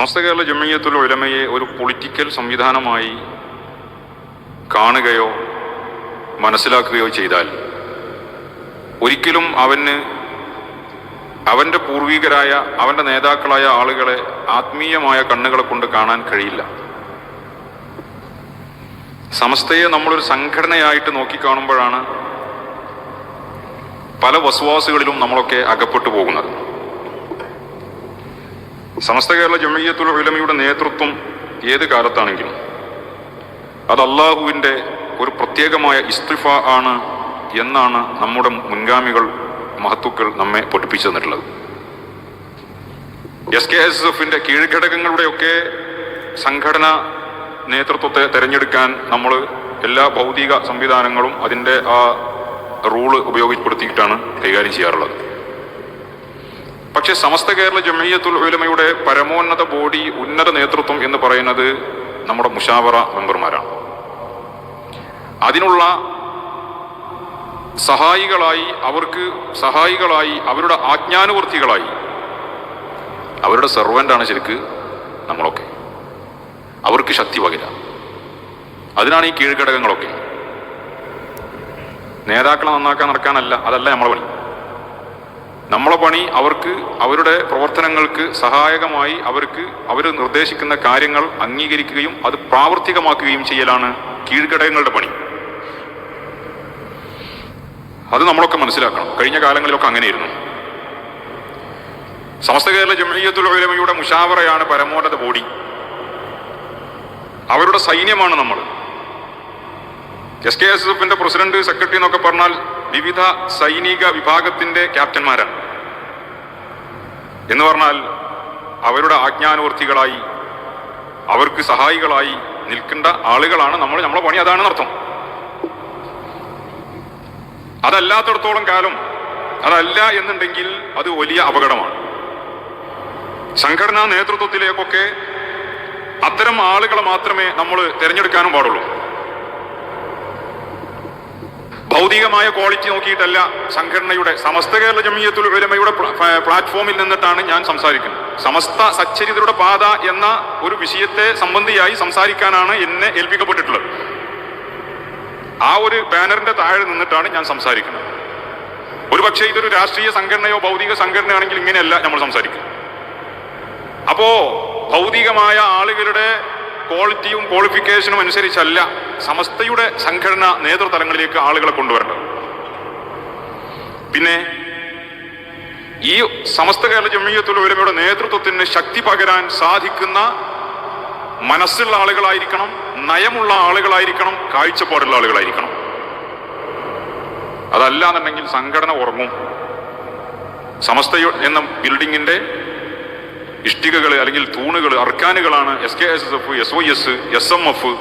സമസ്ത കേരള ജമിയത്തുൽ ഉലമയെ ഒരു പൊളിറ്റിക്കൽ സംവിധാനമായി കാണുകയോ മനസ്സിലാക്കുകയോ ചെയ്താൽ ഒരിക്കലും അവന് അവന്റെ പൂർവികരായ അവന്റെ നേതാക്കളായ ആളുകളെ ആത്മീയമായ കണ്ണുകളെ കൊണ്ട് കാണാൻ കഴിയില്ല. സമസ്തയെ നമ്മളൊരു സംഘടനയായിട്ട് നോക്കിക്കാണുമ്പോഴാണ് പല വസുവാസുകളിലും നമ്മളൊക്കെ അകപ്പെട്ടു പോകുന്നത്. സമസ്ത കേരള ജമയ്യത്തുൽ ഉലമയുടെ നേതൃത്വം ഏത് കാലത്താണെങ്കിലും അത് അള്ളാഹുവിന്റെ ഒരു പ്രത്യേകമായ ഇസ്തിഫ ആണ് എന്നാണ് നമ്മുടെ മുൻഗാമികൾ മഹത്തുക്കൾ നമ്മെ പഠിപ്പിച്ചു തന്നിട്ടുള്ളത്. എസ് കെ എസ് എഫിന്റെ കീഴ്ഘടകങ്ങളുടെയൊക്കെ സംഘടന നേതൃത്വത്തെ തിരഞ്ഞെടുക്കാൻ നമ്മൾ എല്ലാ ഭൗതിക സംവിധാനങ്ങളും അതിന്റെ ആ റൂൾ ഉപയോഗപ്പെടുത്തിയിട്ടാണ് കൈകാര്യം ചെയ്യാറുള്ളത്. പക്ഷേ സമസ്ത കേരള ജമയ്യത്തുൽ ഉലമയുടെ പരമോന്നത ബോഡി ഉന്നത നേതൃത്വം എന്ന് പറയുന്നത് നമ്മുടെ മുഷാവറ മെമ്പർമാരാണ്. അതിനുള്ള സഹായികളായി അവർക്ക് സഹായികളായി അവരുടെ ആജ്ഞാനുവർത്തികളായി അവരുടെ സെർവന്റാണ് ശരിക്ക് നമ്മളൊക്കെ. അവർക്ക് ശക്തി പകര. അതിനാണ് ഈ കീഴ്ഘടകങ്ങളൊക്കെ. നേതാക്കളെ നന്നാക്കാൻ നടക്കാനല്ല അതല്ല നമ്മളെ പണി. നമ്മളെ പണി അവർക്ക് അവരുടെ പ്രവർത്തനങ്ങൾക്ക് സഹായകമായി അവർക്ക് അവർ നിർദ്ദേശിക്കുന്ന കാര്യങ്ങൾ അംഗീകരിക്കുകയും അത് പ്രാവർത്തികമാക്കുകയും ചെയ്യലാണ് കീഴ്ഘടകങ്ങളുടെ പണി. അത് നമ്മളൊക്കെ മനസ്സിലാക്കണം. കഴിഞ്ഞ കാലങ്ങളിലൊക്കെ അങ്ങനെയായിരുന്നു. സമസ്ത കേരള ജമീയത്തുലമയുടെ മുഷാവറയാണ് പരമോന്നത ബോഡി. അവരുടെ സൈന്യമാണ് നമ്മൾ. എസ് കെ എസ് എഫിന്റെ പ്രസിഡന്റ് സെക്രട്ടറി എന്നൊക്കെ പറഞ്ഞാൽ വിവിധ സൈനിക വിഭാഗത്തിന്റെ ക്യാപ്റ്റന്മാരാണ്. എന്ന് പറഞ്ഞാൽ അവരുടെ ആജ്ഞാനുവർത്തികളായി അവർക്ക് സഹായികളായി നിൽക്കേണ്ട ആളുകളാണ് നമ്മൾ. നമ്മളെ പണി അതാണ് അർത്ഥം അതല്ലാത്തടത്തോളം കാലം അതല്ല എന്നുണ്ടെങ്കിൽ അത് വലിയ അപകടമാണ്. സംഘടനാ നേതൃത്വത്തിലേക്കൊക്കെ അത്തരം ആളുകളെ മാത്രമേ നമ്മൾ തിരഞ്ഞെടുക്കാനും പാടുള്ളൂ. ഭൗതികമായ ക്വാളിറ്റി നോക്കിയിട്ടല്ല സംഘടനയുടെ സമസ്ത കേരള ജമീയത്തുൽ ഉലമയുടെ പ്ല- പ്ല- പ്ലാറ്റ്ഫോമിൽ നിന്നിട്ടാണ് ഞാൻ സംസാരിക്കുന്നത്. സമസ്ത സച്ചരിതരുടെ പാത എന്ന ഒരു വിഷയത്തെ സംബന്ധിയായി സംസാരിക്കാനാണ് എന്നെ ഏൽപ്പിക്കപ്പെട്ടിട്ടുള്ളത്. ആ ഒരു ബാനറിന്റെ താഴെ നിന്നിട്ടാണ് ഞാൻ സംസാരിക്കുന്നത്. ഒരു പക്ഷേ ഇതൊരു രാഷ്ട്രീയ സംഘടനയോ ഭൗതിക സംഘടനയാണെങ്കിൽ ഇങ്ങനെയല്ല നമ്മൾ സംസാരിക്കും അപ്പോ ഭൗതികമായ ആളുകളുടെ ക്വാളിറ്റിയും ക്വാളിഫിക്കേഷനും അനുസരിച്ചല്ല സമസ്തയുടെ സംഘടന നേതൃതലങ്ങളിലേക്ക് ആളുകളെ കൊണ്ടുവരേണ്ടത്. പിന്നെ ഈ സമസ്ത കേരള ജമീയത്തുൽ ഉലമയുടെ നേതൃത്വത്തിന് ശക്തി പകരാൻ സാധിക്കുന്ന മനസ്സുള്ള ആളുകളായിരിക്കണം നയമുള്ള ആളുകളായിരിക്കണം കാഴ്ചപ്പാടുള്ള ആളുകളായിരിക്കണം. അതല്ല എന്നുണ്ടെങ്കിൽ സംഘടന ഉറങ്ങും. സമസ്ത എന്ന ബിൽഡിങ്ങിന്റെ ഇഷ്ടികകൾ അല്ലെങ്കിൽ തൂണുകൾ അർക്കാനുകളാണ് S K S S F S O S S M F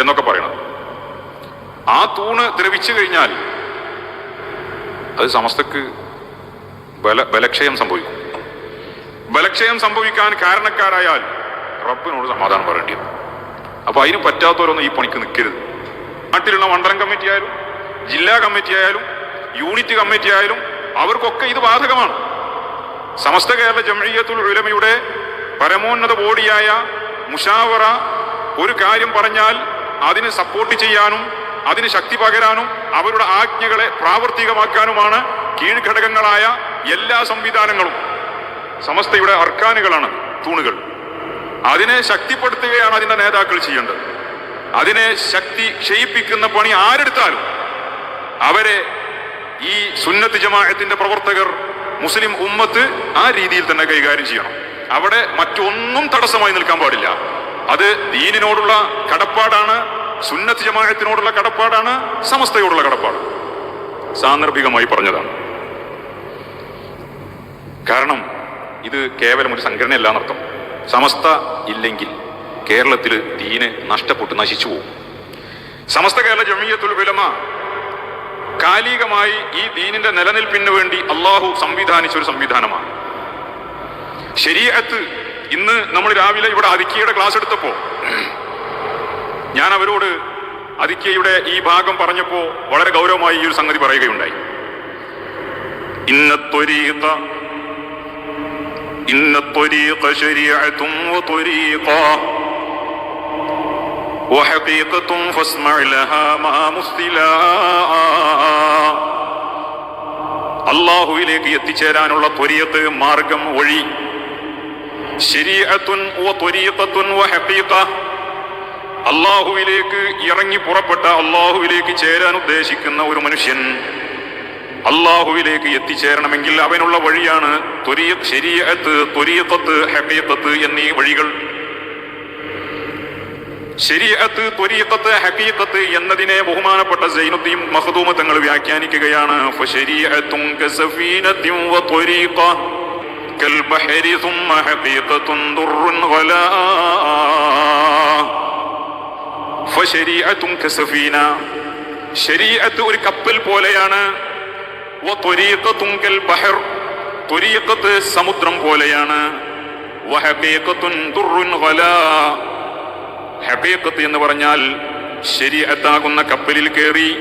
എന്നൊക്കെ പറയണത്. ആ തൂണ് ദ്രവിച്ചു കഴിഞ്ഞാൽ അത് സമസ്തക്ക് ബല ബലക്ഷയം സംഭവിക്കും. ബലക്ഷയം സംഭവിക്കാൻ കാരണക്കാരായാൽ റബ്ബിനോട് സമാധാനം പറയേണ്ടി വരും. അപ്പൊ അതിന് പറ്റാത്തവരൊന്നും ഈ പണിക്ക് നിൽക്കരുത്. നാട്ടിലുള്ള മണ്ഡലം കമ്മിറ്റി ആയാലും ജില്ലാ കമ്മിറ്റി ആയാലും യൂണിറ്റ് കമ്മിറ്റി ആയാലും അവർക്കൊക്കെ ഇത് ബാധകമാണ്. സമസ്ത കേരള ജംഇയ്യത്തുൽ ഉലമയുടെ പരമോന്നത ബോഡിയായ മുഷാവറ ഒരു കാര്യം പറഞ്ഞാൽ അതിന് സപ്പോർട്ട് ചെയ്യാനും അതിന് ശക്തി പകരാനും അവരുടെ ആജ്ഞകളെ പ്രാവർത്തികമാക്കാനുമാണ് കീഴ്ഘടകങ്ങളായ എല്ലാ സംവിധാനങ്ങളും. സമസ്തയുടെ അർക്കാനുകളാണ് തൂണുകൾ. അതിനെ ശക്തിപ്പെടുത്തുകയാണ് അതിന്റെ നേതാക്കൾ ചെയ്യേണ്ടത്. അതിനെ ശക്തി ക്ഷയിപ്പിക്കുന്ന പണി ആരെടുത്താലും അവരെ ഈ സുന്നത്ത് ജമാഅത്തിന്റെ പ്രവർത്തകർ മുസ്ലിം ഉമ്മത്ത് ആ രീതിയിൽ തന്നെ കൈകാര്യം ചെയ്യണം. അവിടെ മറ്റൊന്നും തടസ്സമായി നിൽക്കാൻ പാടില്ല. അത് ദീനിനോടുള്ള കടപ്പാടാണ് സുന്നത്ത് ജമാഅത്തിനോടുള്ള കടപ്പാടാണ് സമസ്തയോടുള്ള കടപ്പാട്. സാന്ദർഭികമായി പറഞ്ഞതാണ്. കാരണം ഇത് കേവലം ഒരു സംഘടനയല്ല എന്നർത്ഥം. സമസ്ത ഇല്ലെങ്കിൽ കേരളത്തിൽ ദീന് നഷ്ടപ്പെട്ട് നശിച്ചു പോകും. സമസ്ത കേരള ജമീയത്തുൽ ഉലമ കാലികമായി ഈ ദീനിന്റെ നിലനിൽപ്പിന് വേണ്ടി അള്ളാഹു സംവിധാനിച്ച ഒരു സംവിധാനമാണ്. ശരീരത്ത് ഇന്ന് നമ്മൾ രാവിലെ ഇവിടെ അതിക്കിയുടെ ക്ലാസ് എടുത്തപ്പോൾ ഞാൻ അവരോട് അതിക്കയുടെ ഈ ഭാഗം പറഞ്ഞപ്പോ വളരെ ഗൗരവമായി ഈ ഒരു സംഗതി പറയുകയുണ്ടായി. ഇന്നത്തൊരീത ഇന്നത്തൊരീത്ത ശരിയായ തുമ്മ തൊരീക്ക وحقيقة فاسمع لها ما مثلا അള്ളാഹുവിലേക്ക് എത്തിച്ചേരാനുള്ള ത്വരീത്ത് മാർഗം വഴി ശരീഅത്തുൻ വ ത്വരീഖത്തുൻ വ ഹഖീഖ അള്ളാഹുവിലേക്ക് ഇറങ്ങി പുറപ്പെട്ട അള്ളാഹുവിലേക്ക് ചേരാൻ ഉദ്ദേശിക്കുന്ന ഒരു മനുഷ്യൻ അള്ളാഹുവിലേക്ക് എത്തിച്ചേരണമെങ്കിൽ അവനുള്ള വഴിയാണ് ത്വരീഖ് ശരീഅത്ത് ത്വരീഖത്ത് ഹഖീഖത്ത് എന്നീ വഴികൾ ശരീഅത്ത് ത്വരീഖത്ത് ഹക്കീഖത്ത് എന്നതിനെ ബഹുമാനപ്പെട്ട സൈനുദ്ദീൻ മഹദൂമ തങ്ങൾ വ്യാഖ്യാനിക്കുകയാണ്. ഒരു കപ്പൽ പോലെയാണ്. സമുദ്രം പോലെയാണ്. ഹബീഖത്ത് എന്ന് പറഞ്ഞാൽ ശരിയത്താകുന്ന കപ്പലിൽ കയറി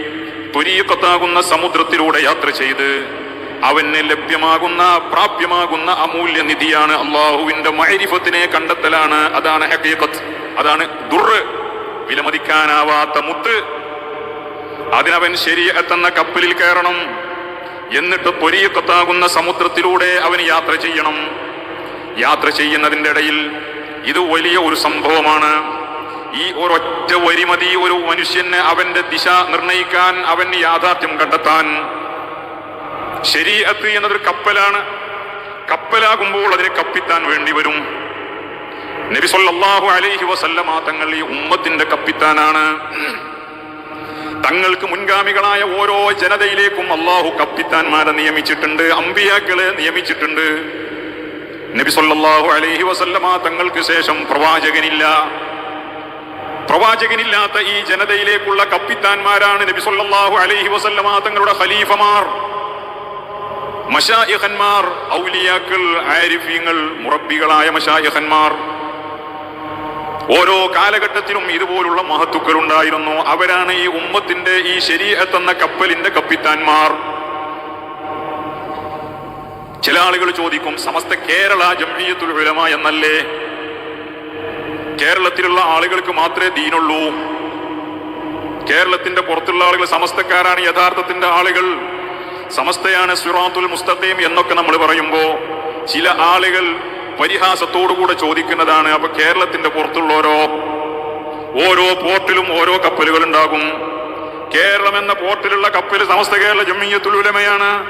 തുരിയക്കത്താകുന്ന സമുദ്രത്തിലൂടെ യാത്ര ചെയ്ത് അവന് ലഭ്യമാകുന്ന പ്രാപ്യമാകുന്ന അമൂല്യ നിധിയാണ് അള്ളാഹുവിന്റെ മൈരിഫത്തിനെ കണ്ടെത്തലാണ്. അതാണ് ഹബീഖത്ത്. അതാണ് ദുർറ് വിലമതിക്കാനാവാത്ത മുത്ത്. അതിനവൻ ശരീഅത്തെന്ന കപ്പലിൽ കയറണം. എന്നിട്ട് പൊരിയക്കത്താകുന്ന സമുദ്രത്തിലൂടെ അവന് യാത്ര ചെയ്യണം. യാത്ര ചെയ്യുന്നതിന്റെ ഇടയിൽ ഇത് വലിയ ഒരു സംഭവമാണ്. ഈ ഒരൊറ്റ വരിമതി ഒരു മനുഷ്യന് അവന്റെ ദിശ നിർണയിക്കാൻ അവന് യാഥാർത്ഥ്യം കണ്ടെത്താൻ. ശരീഅത്ത് എന്നതൊരു കപ്പലാണ്. കപ്പലാകുമ്പോൾ അതിനെ കപ്പിത്താൻ വേണ്ടി വരും. നബി സല്ലല്ലാഹു അലൈഹി വസല്ലമ തങ്ങൾ ഈ ഉമ്മത്തിന്റെ കപ്പിത്താനാണ്. തങ്ങൾക്ക് മുൻഗാമികളായ ഓരോ ജനതയിലേക്കും അള്ളാഹു കപ്പിത്താന്മാരെ നിയമിച്ചിട്ടുണ്ട് അമ്പിയാക്കളെ നിയമിച്ചിട്ടുണ്ട്. നബി സല്ലല്ലാഹു അലൈഹി വസല്ലമ തങ്ങൾക്ക് ശേഷം പ്രവാചകനില്ല. പ്രവാചകനില്ലാത്ത ഈ ജനതയിലേക്കുള്ള കപ്പിത്താന്മാരാണ് നബി സല്ലല്ലാഹു അലൈഹി വസല്ലമ തങ്ങളുടെ ഖലീഫമാർ. മഷായിഖന്മാർ ഔലിയാക്കൾ ആരിഫീങ്ങൾ മുറബികളായ മഷായിഖന്മാർ ഓരോ കാലഘട്ടത്തിലും ഇതുപോലുള്ള മഹത്തുക്കൾ ഉണ്ടായിരുന്നു അവരാണ് ഈ ഉമ്മത്തിന്റെ ഈ ശരീഅത്ത് എന്ന കപ്പലിന്റെ കപ്പിത്താന്മാർ. ചില ആളുകൾ ചോദിക്കും സമസ്ത കേരള ജംഇയ്യത്തുൽ ഉലമ എന്നല്ലേ? കേരളത്തിലുള്ള ആളുകൾക്ക് മാത്രമേ ദീനുള്ളൂ. കേരളത്തിന്റെ പുറത്തുള്ള ആളുകൾ സമസ്തക്കാരാണ് യഥാർത്ഥത്തിന്റെ ആളുകൾ. സമസ്തയാണ് സുറാത്തുൽ മുസ്തഖീം എന്നൊക്കെ നമ്മൾ പറയുമ്പോൾ ചില ആളുകൾ പരിഹാസത്തോടുകൂടെ ചോദിക്കുന്നതാണ് അപ്പൊ കേരളത്തിന്റെ പുറത്തുള്ളോരോ ഓരോ പോർട്ടിലും ഓരോ കപ്പലുകൾ ഉണ്ടാകും. കേരളം എന്ന പോർട്ടിലുള്ള കപ്പൽ സമസ്ത കേരള ജമ്മിയത്തുലുലമയാണ്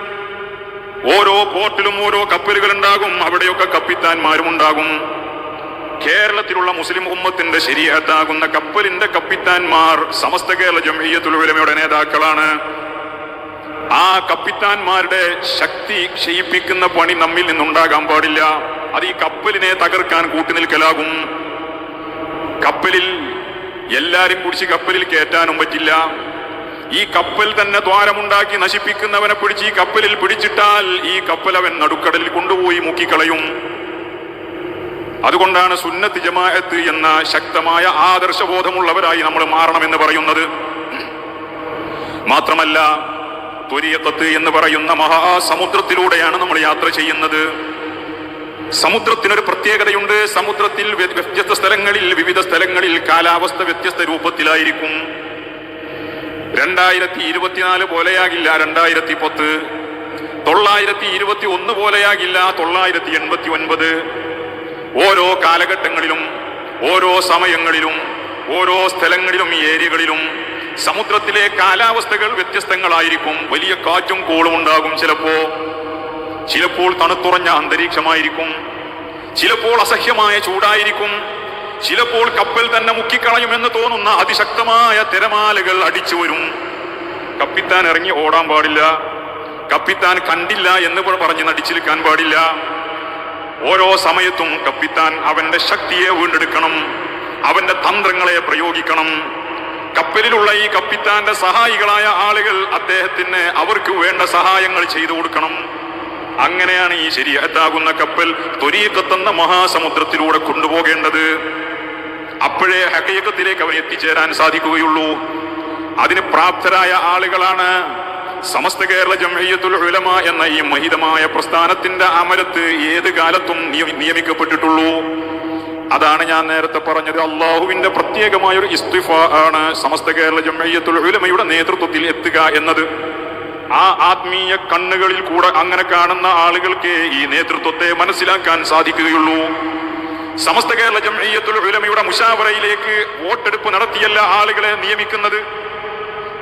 ഓരോ പോർട്ടിലും ഓരോ കപ്പലുകൾ ഉണ്ടാകും അവിടെയൊക്കെ കപ്പിത്താൻമാരും ഉണ്ടാകും. കേരളത്തിലുള്ള മുസ്ലിം ഉമ്മത്തിന്റെ ശരിയത്താകുന്ന കപ്പലിന്റെ കപ്പിത്താൻമാർ സമസ്ത കേരള ജംഇയ്യത്തുൽ ഉലമയുടെ നേതാക്കളാണ്. ആ കപ്പിത്താൻമാരുടെ ശക്തി ക്ഷയിപ്പിക്കുന്ന പണി നമ്മിൽ നിന്നുണ്ടാകാൻ പാടില്ല. അത് ഈ കപ്പലിനെ തകർക്കാൻ കൂട്ടുനിൽക്കലാകും. കപ്പലിൽ എല്ലാരും കുടിച്ച് കപ്പലിൽ കയറ്റാനും പറ്റില്ല. ഈ കപ്പൽ തന്നെ ദ്വാരമുണ്ടാക്കി നശിപ്പിക്കുന്നവനെ പിടിച്ച് ഈ കപ്പലിൽ പിടിച്ചിട്ടാൽ ഈ കപ്പൽ അവൻ നടുക്കടലിൽ കൊണ്ടുപോയി മുക്കിക്കളയും. അതുകൊണ്ടാണ് സുന്നത്ത് ജമാഅത്ത് എന്ന ശക്തമായ ആദർശബോധമുള്ളവരായി നമ്മൾ മാറണമെന്ന് പറയുന്നത്. മാത്രമല്ല തുരിയത്തത്ത് എന്ന് പറയുന്ന മഹാസമുദ്രത്തിലൂടെയാണ് നമ്മൾ യാത്ര ചെയ്യുന്നത്. സമുദ്രത്തിനൊരു പ്രത്യേകതയുണ്ട്. സമുദ്രത്തിൽ വ്യത്യസ്ത സ്ഥലങ്ങളിൽ വിവിധ സ്ഥലങ്ങളിൽ കാലാവസ്ഥ വ്യത്യസ്ത രൂപത്തിലായിരിക്കും. രണ്ടായിരത്തി ഇരുപത്തിനാല് പോലെയാകില്ല രണ്ടായിരത്തി പത്ത് തൊള്ളായിരത്തി ഇരുപത്തി ഒന്ന് പോലെയാകില്ല തൊള്ളായിരത്തി എൺപത്തി ഒൻപത് ഓരോ കാലഘട്ടങ്ങളിലും ഓരോ സമയങ്ങളിലും ഓരോ സ്ഥലങ്ങളിലും ഏരിയകളിലും സമുദ്രത്തിലെ കാലാവസ്ഥകൾ വ്യത്യസ്തങ്ങളായിരിക്കും. വലിയ കാറ്റും കോളും ഉണ്ടാകും ചിലപ്പോ. ചിലപ്പോൾ തണുത്തുറഞ്ഞ അന്തരീക്ഷമായിരിക്കും. ചിലപ്പോൾ അസഹ്യമായ ചൂടായിരിക്കും. ചിലപ്പോൾ കപ്പൽ തന്നെ മുക്കിക്കളയുമെന്ന് തോന്നുന്ന അതിശക്തമായ തിരമാലകൾ അടിച്ചു വരും. കപ്പിത്താൻ ഇറങ്ങി ഓടാൻ പാടില്ല. കപ്പിത്താൻ കണ്ടില്ല എന്ന് പറഞ്ഞ് നടിച്ചിരിക്കാൻ പാടില്ല. ഓരോ സമയത്തും കപ്പിത്താൻ അവന്റെ ശക്തിയെ വീണ്ടെടുക്കണം. അവന്റെ തന്ത്രങ്ങളെ പ്രയോഗിക്കണം. കപ്പലിലുള്ള ഈ കപ്പിത്താന്റെ സഹായികളായ ആളുകൾ അദ്ദേഹത്തിന് അവർക്ക് വേണ്ട സഹായങ്ങൾ ചെയ്തു കൊടുക്കണം. അങ്ങനെയാണ് ഈ ശരിയത്താകുന്ന കപ്പൽ ത്വരീക്കത്തെന്ന മഹാസമുദ്രത്തിലൂടെ കൊണ്ടുപോകേണ്ടത്. അപ്പോഴേ ഹക്കയക്കത്തിലേക്ക് അവൻ എത്തിച്ചേരാൻ സാധിക്കുകയുള്ളൂ. അതിന് പ്രാപ്തരായ ആളുകളാണ് സമസ്ത കേരള ജംഹയ്യത്തുൽ ഉലമ എന്ന ഈ മഹിതമായ പ്രസ്ഥാനത്തിന്റെ അമരത്ത് ഏത് കാലത്തും നിയ- നിയമിക്കപ്പെട്ടിട്ടുള്ളൂ. അതാണ് ഞാൻ നേരത്തെ പറഞ്ഞത്. അള്ളാഹുവിന്റെ പ്രത്യേകമായ ഒരു ഇസ്തിഫ ആണ് സമസ്ത കേരള ജംഹയ്യത്തുൽ ഉലമയുടെ നേതൃത്വത്തിൽ എത്തുക എന്നത്. ആ ആത്മീയ കണ്ണുകളിൽ കൂടെ അങ്ങനെ കാണുന്ന ആളുകൾക്ക് ഈ നേതൃത്വത്തെ മനസ്സിലാക്കാൻ സാധിക്കുകയുള്ളൂ. സമസ്ത കേരള ജംഹയ്യത്തുൽ ഉലമയുടെ മുഷാവറയിലേക്ക് വോട്ടെടുപ്പ് നടത്തിയല്ല ആളുകളെ നിയമിക്കുന്നത്.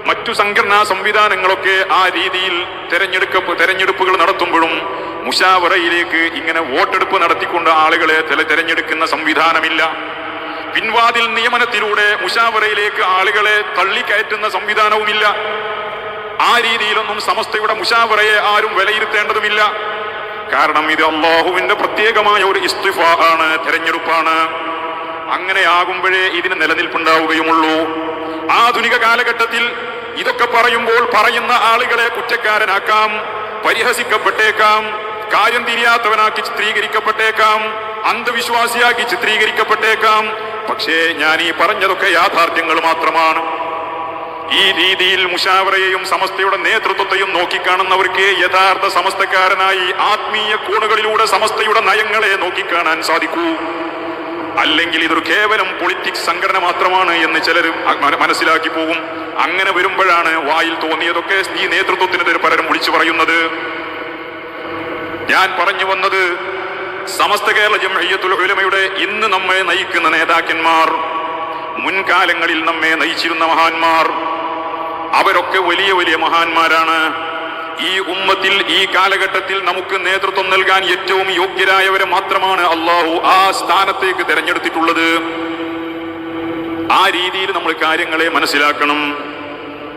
മറ്റു സംഘടനാ സംവിധാനങ്ങളൊക്കെ ആ രീതിയിൽ തെരഞ്ഞെടുക്ക തെരഞ്ഞെടുപ്പുകൾ നടത്തുമ്പോഴും മുഷാവറയിലേക്ക് ഇങ്ങനെ വോട്ടെടുപ്പ് നടത്തിക്കൊണ്ട് ആളുകളെ തെരഞ്ഞെടുക്കുന്ന സംവിധാനമില്ല. പിൻവാതിൽ നിയമനത്തിലൂടെ മുഷാവറയിലേക്ക് ആളുകളെ തള്ളിക്കയറ്റുന്ന സംവിധാനവുമില്ല. ആ രീതിയിലൊന്നും സമസ്തയുടെ മുഷാവറയെ ആരും വിലയിരുത്തേണ്ടതുമില്ല. കാരണം ഇത് അള്ളാഹുവിന്റെ പ്രത്യേകമായ ഒരു ഇസ്തിഫ ആണ് തെരഞ്ഞെടുപ്പാണ്. അങ്ങനെയാകുമ്പോഴേ ഇതിന് നിലനിൽപ്പുണ്ടാവുകയുമുള്ളൂ. ആധുനിക കാലഘട്ടത്തിൽ ഇതൊക്കെ പറയുമ്പോൾ പറയുന്ന ആളുകളെ കുറ്റക്കാരനാക്കാം പരിഹസിക്കപ്പെട്ടേക്കാം കാര്യം തിരിയാത്തവനാക്കി ചിത്രീകരിക്കപ്പെട്ടേക്കാം അന്ധവിശ്വാസിയാക്കി ചിത്രീകരിക്കപ്പെട്ടേക്കാം. പക്ഷേ ഞാൻ ഈ പറഞ്ഞതൊക്കെ യാഥാർത്ഥ്യങ്ങൾ മാത്രമാണ്. ഈ രീതിയിൽ മുഷാവറയെയും സമസ്തയുടെ നേതൃത്വത്തെയും നോക്കിക്കാണുന്നവർക്ക് യഥാർത്ഥ സമസ്തക്കാരനായി ആത്മീയ കോണുകളിലൂടെ സമസ്തയുടെ നയങ്ങളെ നോക്കിക്കാണാൻ സാധിക്കൂ. അല്ലെങ്കിൽ ഇതൊരു കേവലം പൊളിറ്റിക്സ് സംഘടന മാത്രമാണ് എന്ന് ചിലരും മനസ്സിലാക്കി പോകും അങ്ങനെ വരുമ്പോഴാണ് വായിൽ തോന്നിയതൊക്കെ ഈ നേതൃത്വത്തിനെതിരെ പലരും വിളിച്ചു പറയുന്നത്. ഞാൻ പറഞ്ഞു വന്നത് സമസ്ത കേരള ജംഹയ്യത്തുൽ ഉലമയുടെ ഇന്ന് നമ്മെ നയിക്കുന്ന നേതാക്കന്മാർ മുൻകാലങ്ങളിൽ നമ്മെ നയിച്ചിരുന്ന മഹാന്മാർ അവരൊക്കെ വലിയ വലിയ മഹാന്മാരാണ്. ഈ ഉമ്മത്തിൽ ഈ കാലഘട്ടത്തിൽ നമുക്ക് നേതൃത്വം നൽകാൻ ഏറ്റവും യോഗ്യരായവരെ മാത്രമാണ് അള്ളാഹു ആ സ്ഥാനത്തേക്ക് തിരഞ്ഞെടുത്തിട്ടുള്ളത്. ആ രീതിയിൽ നമ്മൾ കാര്യങ്ങളെ മനസ്സിലാക്കണം.